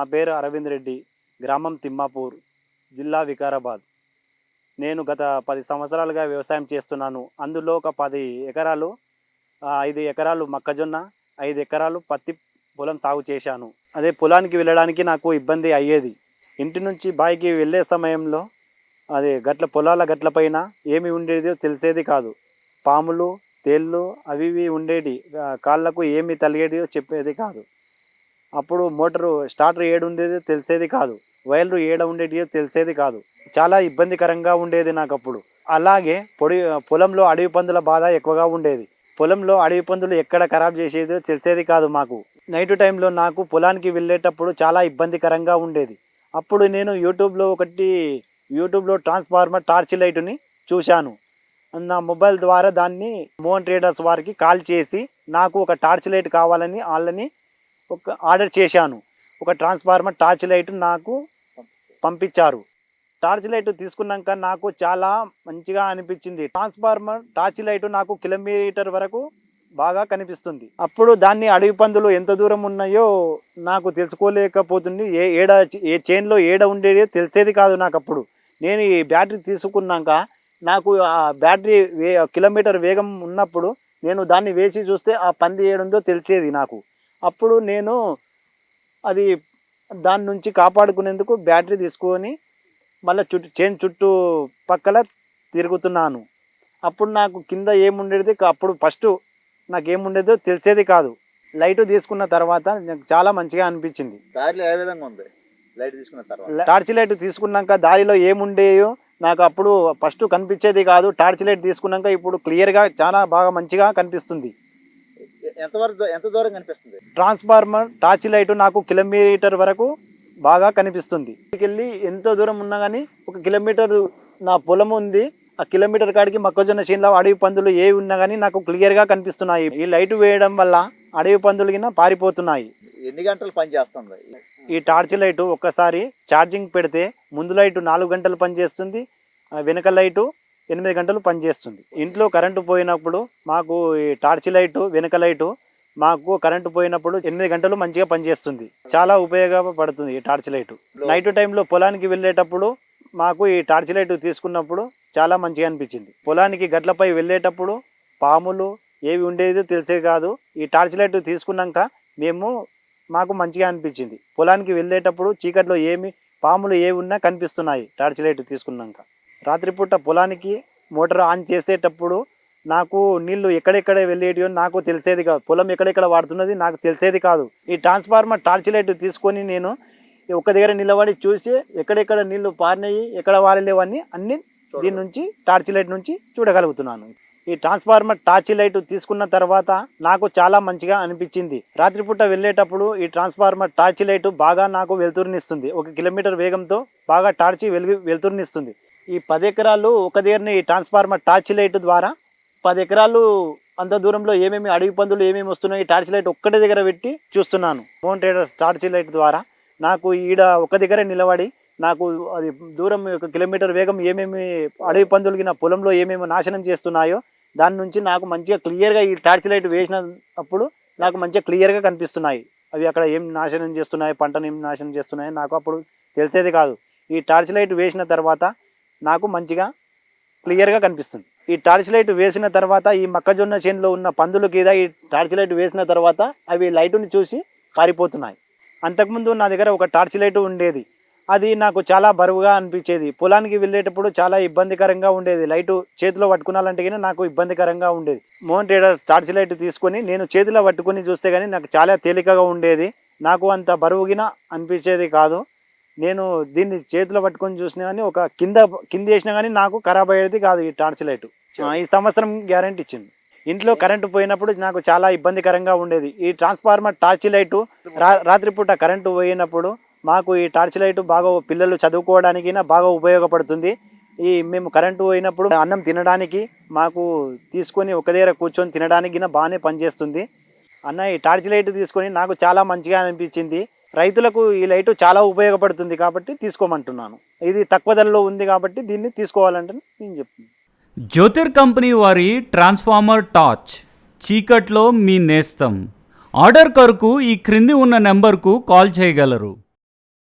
నా పేరు అరవింద్ రెడ్డి గ్రామం తిమ్మాపూర్ జిల్లా వికారాబాద్. నేను గత పది సంవత్సరాలుగా వ్యవసాయం చేస్తున్నాను. అందులో ఒక పది ఎకరాలు ఐదు ఎకరాలు మొక్కజొన్న ఐదు ఎకరాలు పత్తి పొలం సాగు చేశాను. అదే పొలానికి వెళ్ళడానికి నాకు ఇబ్బంది అయ్యేది. ఇంటి నుంచి బాయికి వెళ్ళే సమయంలో అదే గట్ల పొలాల గట్ల పైన ఏమి ఉండేదో తెలిసేది కాదు. పాములు తేళ్ళు అవి ఇవి ఉండేటి కాళ్ళకు ఏమి తలిగేటిదో చెప్పేది కాదు. అప్పుడు మోటారు స్టార్టర్ ఏడు ఉండేది తెలిసేది కాదు. వైర్లు ఏడ ఉండేటిదో తెలిసేది కాదు. చాలా ఇబ్బందికరంగా ఉండేది నాకు అప్పుడు అలాగే పొడి పొలంలో అడవి పందుల బాధ ఎక్కువగా ఉండేది. పొలంలో అడవి పందులు ఎక్కడ ఖరాబ్ చేసేదో తెలిసేది కాదు మాకు. నైట్ టైంలో నాకు పొలానికి వెళ్ళేటప్పుడు చాలా ఇబ్బందికరంగా ఉండేది. అప్పుడు నేను యూట్యూబ్లో ఒకటి యూట్యూబ్లో ట్రాన్స్ఫార్మర్ టార్చ్ లైట్ని చూశాను. నా మొబైల్ ద్వారా దాన్ని మోహన్ ట్రేడర్స్ వారికి కాల్ చేసి నాకు ఒక టార్చ్ లైట్ కావాలని వాళ్ళని ఒక ఆర్డర్ చేశాను. ఒక ట్రాన్స్ఫార్మర్ టార్చ్ లైట్ నాకు పంపించారు. టార్చ్ లైట్ తీసుకున్నాక నాకు చాలా మంచిగా అనిపించింది. ట్రాన్స్ఫార్మర్ టార్చ్ లైట్ నాకు కిలోమీటర్ వరకు బాగా కనిపిస్తుంది. అప్పుడు దాన్ని అడవి పందులు ఎంత దూరం ఉన్నాయో నాకు తెలుసుకోలేకపోతుంది. ఏ ఏడ ఏ చైన్లో ఏడ ఉండేది తెలిసేది కాదు నాకు అప్పుడు. నేను ఈ బ్యాటరీ తీసుకున్నాక నాకు ఆ బ్యాటరీ వే కిలోమీటర్ వేగం ఉన్నప్పుడు నేను దాన్ని వేసి చూస్తే ఆ పంది ఏడుందో తెలిసేది నాకు. అప్పుడు నేను అది దాని నుంచి కాపాడుకునేందుకు బ్యాటరీ తీసుకొని మళ్ళీ చుట్టూ చైన్ చుట్టూ పక్కల తిరుగుతున్నాను. అప్పుడు నాకు కింద ఏముండేది అప్పుడు ఫస్ట్ నాకు ఏముండేదో తెలిసేది కాదు. లైట్ తీసుకున్న తర్వాత నాకు చాలా మంచిగా అనిపించింది. దారిలో ఏ విధంగా ఉంది? లైట్ తీసుకున్న తర్వాత. టార్చ్ లైట్ తీసుకున్నాక దారిలో ఏముండేయో నాకు అప్పుడు ఫస్ట్ కనిపించేది కాదు. టార్చ్ లైట్ తీసుకున్నాక ఇప్పుడు క్లియర్గా చాలా బాగా మంచిగా కనిపిస్తుంది. ఎంతవరకు ఎంత దూరం కనిపిస్తుంది? ట్రాన్స్ఫార్మర్ టార్చ్ లైట్ నాకు కిలోమీటర్ వరకు బాగా కనిపిస్తుంది. వెళ్ళి ఎంతో దూరం ఉన్నా కానీ ఒక కిలోమీటర్ నా పొలం ఉంది. ఆ కిలోమీటర్ కాడికి మొక్కజొన్న చేనులో అడవి పందులు ఏ ఉన్నా కానీ నాకు క్లియర్గా కనిపిస్తున్నాయి. ఈ లైట్ వేయడం వల్ల అడవి పందులు కింద పారిపోతున్నాయి. ఎన్ని గంటలు పని చేస్తుంది? ఈ టార్చ్ లైట్ ఒక్కసారి ఛార్జింగ్ పెడితే ముందు లైట్ నాలుగు గంటలు పనిచేస్తుంది వెనక లైటు ఎనిమిది గంటలు పనిచేస్తుంది ఇంట్లో కరెంటు పోయినప్పుడు మాకు ఈ టార్చ్ లైటు వెనక లైటు మాకు కరెంటు పోయినప్పుడు ఎనిమిది గంటలు మంచిగా పనిచేస్తుంది చాలా ఉపయోగపడుతుంది ఈ టార్చ్ లైట్ నైట్ టైంలో పొలానికి వెళ్ళేటప్పుడు మాకు ఈ టార్చ్ లైట్ తీసుకున్నప్పుడు చాలా మంచిగా అనిపించింది. పొలానికి గట్లపై వెళ్ళేటప్పుడు పాములు ఏవి ఉండేదో తెలిసే కాదు. ఈ టార్చ్ లైట్ తీసుకున్నాక మేము మాకు మంచిగా అనిపించింది. పొలానికి వెళ్ళేటప్పుడు చీకట్లో ఏమి పాములు ఏవి ఉన్నా కనిపిస్తున్నాయి. టార్చ్ లైట్ తీసుకున్నాక. రాత్రిపూట పొలానికి మోటార్ ఆన్ చేసేటప్పుడు నాకు నీళ్ళు ఎక్కడెక్కడ వెళ్ళేటివో నాకు తెలిసేది కాదు. పొలం ఎక్కడెక్కడ వాడుతున్నది నాకు తెలిసేది కాదు. ఈ ట్రాన్స్ఫార్మర్ టార్చ్ లైట్ తీసుకొని నేను ఒక దగ్గర నిలబడి చూసి ఎక్కడెక్కడ నీళ్ళు పారినాయి ఎక్కడ వారలేవని అన్ని దీని నుంచి టార్చ్ లైట్ నుంచి చూడగలుగుతున్నాను. ఈ ట్రాన్స్ఫార్మర్ టార్చ్ లైట్ తీసుకున్న తర్వాత నాకు చాలా మంచిగా అనిపించింది. రాత్రిపూట వెళ్ళేటప్పుడు ఈ ట్రాన్స్ఫార్మర్ టార్చ్ లైట్ బాగా నాకు వెలుతురునిస్తుంది. ఒక కిలోమీటర్ వేగంతో బాగా టార్చి వెలుగు వెలుతురునిస్తుంది. ఈ పది ఎకరాలు ఒక దగ్గరని ట్రాన్స్ఫార్మర్ టార్చ్ లైట్ ద్వారా పది ఎకరాలు అంత దూరంలో ఏమేమి అడవి పందులు ఏమేమి వస్తున్నాయి టార్చ్ లైట్ ఒక్కటి దగ్గర పెట్టి చూస్తున్నాను. ఫోన్ ట్రేడర్స్ టార్చ్ లైట్ ద్వారా నాకు ఈడ ఒక దగ్గర నిలబడి నాకు అది దూరం ఒక కిలోమీటర్ వేగం ఏమేమి అడవి పందులకి నా పొలంలో ఏమేమి నాశనం చేస్తున్నాయో దాని నుంచి నాకు మంచిగా క్లియర్గా ఈ టార్చ్ లైట్ వేసినప్పుడు నాకు మంచిగా క్లియర్గా కనిపిస్తున్నాయి. అవి అక్కడ ఏం నాశనం చేస్తున్నాయి పంటను ఏం నాశనం చేస్తున్నాయి నాకు అప్పుడు తెలిసేది కాదు. ఈ టార్చ్ లైట్ వేసిన తర్వాత నాకు మంచిగా క్లియర్గా కనిపిస్తుంది. ఈ టార్చ్ లైట్ వేసిన తర్వాత ఈ మొక్కజొన్న చేనులో ఉన్న పందులు గీద ఈ టార్చ్ లైట్ వేసిన తర్వాత అవి లైటుని చూసి పారిపోతున్నాయి. అంతకుముందు నా దగ్గర ఒక టార్చ్ లైట్ ఉండేది. అది నాకు చాలా బరువుగా అనిపించేది. పొలానికి వెళ్ళేటప్పుడు చాలా ఇబ్బందికరంగా ఉండేది. లైటు చేతిలో పట్టుకున్నాలంటే కానీ నాకు ఇబ్బందికరంగా ఉండేది. మోహన్ ట్రేడర్ టార్చ్ లైట్ తీసుకొని నేను చేతిలో పట్టుకుని చూస్తే కానీ నాకు చాలా తేలికగా ఉండేది. నాకు అంత బరువుగిన అనిపించేది కాదు. నేను దీన్ని చేతిలో పట్టుకొని చూసినా కానీ ఒక కింద కింద వేసినా కానీ నాకు ఖరాబ్ అయ్యేది కాదు ఈ టార్చ్ లైట్. ఈ సంవత్సరం గ్యారంటీ ఇచ్చింది. ఇంట్లో కరెంటు పోయినప్పుడు నాకు చాలా ఇబ్బందికరంగా ఉండేది. ఈ ట్రాన్స్ఫార్మర్ టార్చ్ లైట్ రా రాత్రిపూట కరెంటు పోయినప్పుడు మాకు ఈ టార్చ్ లైట్ బాగా పిల్లలు చదువుకోవడానికి బాగా ఉపయోగపడుతుంది. ఈ మేము కరెంటు పోయినప్పుడు అన్నం తినడానికి మాకు తీసుకొని ఒక దగ్గర కూర్చొని తినడానికి గిన బాగానే పనిచేస్తుంది. అన్న ఈ టార్చ్ లైట్ తీసుకొని నాకు చాలా మంచిగా అనిపించింది. రైతులకు ఈ లైట్ చాలా ఉపయోగపడుతుంది కాబట్టి తీసుకోమంటున్నాను. ఇది తక్కువ ధరలో ఉంది కాబట్టి దీన్ని తీసుకోవాలంటే నేను చెప్తున్నాను. జ్యోతిర్ కంపెనీ వారి ట్రాన్స్ఫార్మర్ టార్చ్ చీకట్లో మీ నేస్తం. ఆర్డర్ కొరకు ఈ క్రింది ఉన్న నెంబర్కు కాల్ చేయగలరు.